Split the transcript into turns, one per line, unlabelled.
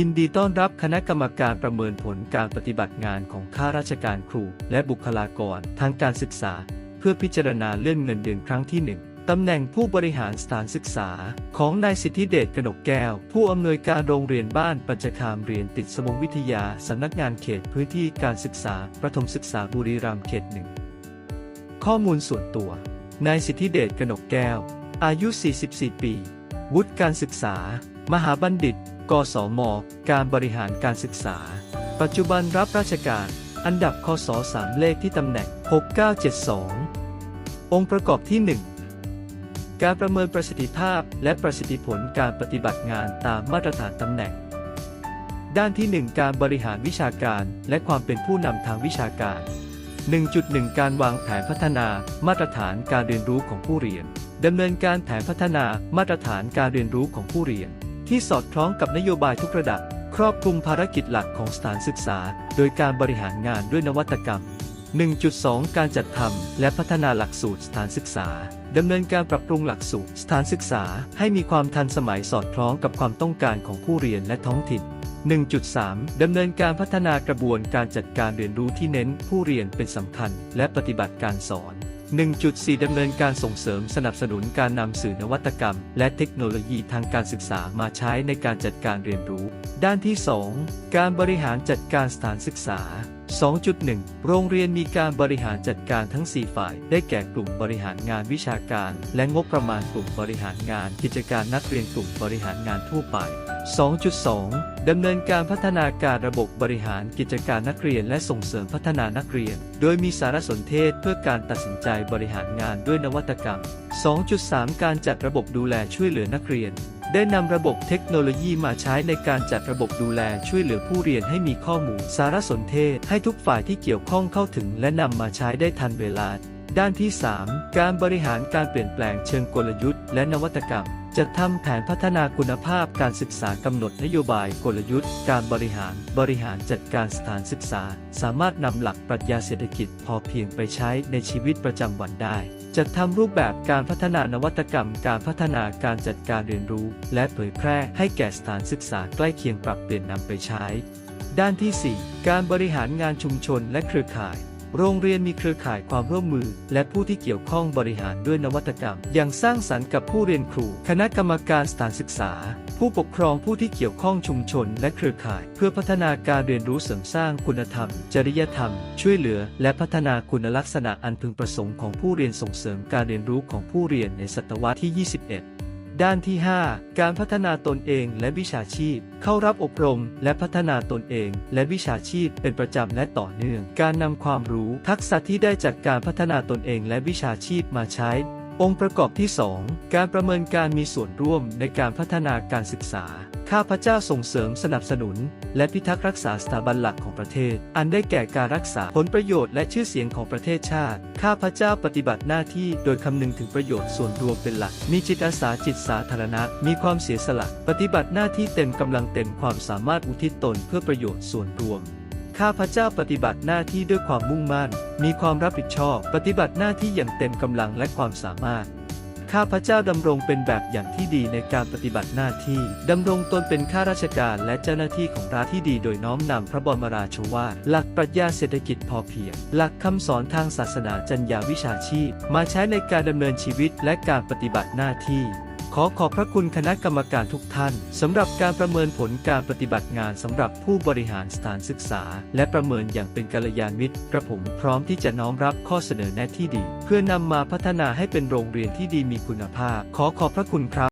ยินดีต้อนรับคณะกรรมการประเมินผลการปฏิบัติงานของข้าราชการครู และบุคลากรทางการศึกษา เพื่อพิจารณาเลื่อนเงินเดือนครั้งที่หนึ่งตำแหน่งผู้บริหารสถานศึกษา ของนายสิทธิเดชกนกแก้ว ผู้อำนวยการโรงเรียนบ้านปัญจคามเรียนติดสมงวิทยา สำนักงานเขตพื้นที่การศึกษา ประถมศึกษาบุรีรัมย์เขตหนึ่งข้อมูลส่วนตัวนายสิทธิเดชกนกแก้ว อายุ 44 ปี วุฒิการศึกษา มหาบัณฑิตกศมการบริหารการศึกษา ปัจจุบันรับราชการ อันดับคศ3เลขที่ตำแหน่ง 6972 องค์ประกอบที่ 1 การประเมินประสิทธิภาพและประสิทธิผลการปฏิบัติงานตามมาตรฐานตำแหน่ง ด้านที่ 1 การบริหารวิชาการและความเป็นผู้นำทางวิชาการ 1.1 การวางแผนพัฒนามาตรฐานการเรียนรู้ของผู้เรียนดำเนินการแผนพัฒนามาตรฐานการเรียนรู้ของผู้เรียน ที่สอดคล้องกับนโยบายทุกระดับ ครอบคลุมภารกิจหลักของสถานศึกษา โดยการบริหารงานด้วยนวัตกรรม 1.2 การจัดทำและพัฒนาหลักสูตรสถานศึกษาดำเนินการปรับปรุงหลักสูตรสถานศึกษาให้มีความทันสมัยสอดคล้องกับความต้องการของผู้เรียนและท้องถิ่น 1.3 ดำเนินการพัฒนากระบวนการจัดการเรียนรู้ที่เน้นผู้เรียนเป็นสำคัญและปฏิบัติการสอน 1.4 ดำเนินการส่งเสริมสนับสนุนการนำสื่อนวัตกรรม และเทคโนโลยีทางการศึกษามาใช้ในการจัดการเรียนรู้ ด้านที่ 2 การบริหารจัดการสถานศึกษา 2.1 โรงเรียนมีการบริหารจัดการทั้ง 4 ฝ่าย ได้แก่กลุ่มบริหารงานวิชาการ และงบประมาณกลุ่มบริหารงาน กิจการนักเรียนกลุ่มบริหารงานทั่วไป 2.2 ดำเนินการพัฒนาการระบบบริหารกิจการนักเรียนและส่งเสริมพัฒนานักเรียน โดยมีสารสนเทศเพื่อการตัดสินใจบริหารงานด้วยนวัตกรรม 2.3 การจัดระบบดูแลช่วยเหลือนักเรียน ได้นำระบบเทคโนโลยีมาใช้ในการจัดระบบดูแลช่วยเหลือผู้เรียนให้มีข้อมูล สารสนเทศให้ทุกฝ่ายที่เกี่ยวข้องเข้าถึง และนำมาใช้ได้ทันเวลา ด้านที่ 3 การบริหารการเปลี่ยนแปลงเชิงกลยุทธ์ และนวัตกรรม จะทำแผนพัฒนาคุณภาพการศึกษากำหนดนโยบายกลยุทธ์ การบริหาร บริหารจัดการสถานศึกษา สามารถนำหลักปรัชญาเศรษฐกิจพอเพียงไปใช้ในชีวิตประจำวันได้จัดทำรูปแบบการพัฒนานวัตกรรม การพัฒนาการจัดการเรียนรู้ และเผยแพร่ให้แก่สถานศึกษาใกล้เคียงปรับเปลี่ยนนำไปใช้ ด้านที่ 4 การบริหารงานชุมชนและเครือข่าย โรงเรียนมีเครือข่ายความร่วมมือ และผู้ที่เกี่ยวข้องบริหารด้วยนวัตกรรม อย่างสร้างสรรค์กับผู้เรียนครู คณะกรรมการสถานศึกษา ผู้ปกครองผู้ที่เกี่ยวข้องชุมชน และเครือข่าย เพื่อพัฒนาการเรียนรู้เสริมสร้างคุณธรรม จริยธรรม ช่วยเหลือ และพัฒนาคุณลักษณะอันพึงประสงค์ของผู้เรียนส่งเสริมการเรียนรู้ของผู้เรียนในศตวรรษที่ 21 ด้านที่ 5 การพัฒนาตนเองและวิชาชีพ เข้ารับอบรมและพัฒนาตนเองและวิชาชีพเป็นประจำและต่อเนื่อง การนำความรู้ทักษะที่ได้จากการพัฒนาตนเองและวิชาชีพมาใช้ องค์ประกอบที่ 2 การประเมินการมีส่วนร่วมในการพัฒนาการศึกษา ข้าพเจ้าส่งเสริมสนับสนุน และพิทักษ์รักษาสถาบันหลักของประเทศ อันได้แก่การรักษาผลประโยชน์และชื่อเสียงของประเทศชาติ ข้าพเจ้าปฏิบัติหน้าที่โดยคำนึงถึงประโยชน์ส่วนรวมเป็นหลัก มีจิตอาสาจิตสาธารณะ มีความเสียสละ ปฏิบัติหน้าที่เต็มกำลังเต็มความสามารถอุทิศตนเพื่อประโยชน์ส่วนรวมข้าพเจ้าปฏิบัติหน้าที่ด้วยความมุ่งมั่น มีความรับผิดชอบ ปฏิบัติหน้าที่อย่างเต็มกำลังและความสามารถ ข้าพเจ้าดำรงเป็นแบบอย่างที่ดีในการปฏิบัติหน้าที่ ดำรงตนเป็นข้าราชการและเจ้าหน้าที่ของรัฐที่ดีโดยน้อมนำพระบรมราชวาทหลักปรัชญาเศรษฐกิจพอเพียง หลักคำสอนทางศาสนาจรรยาวิชาชีพ มาใช้ในการดำเนินชีวิตและการปฏิบัติหน้าที่ ขอขอบพระคุณคณะกรรมการทุกท่านสำหรับการประเมินผลการปฏิบัติงานสำหรับผู้บริหารสถานศึกษา และประเมินอย่างเป็นกัลยาณมิตร กระผมพร้อมที่จะน้อมรับข้อเสนอแนะที่ดี เพื่อนำมาพัฒนาให้เป็นโรงเรียนที่ดีมีคุณภาพ ขอขอบพระคุณครับ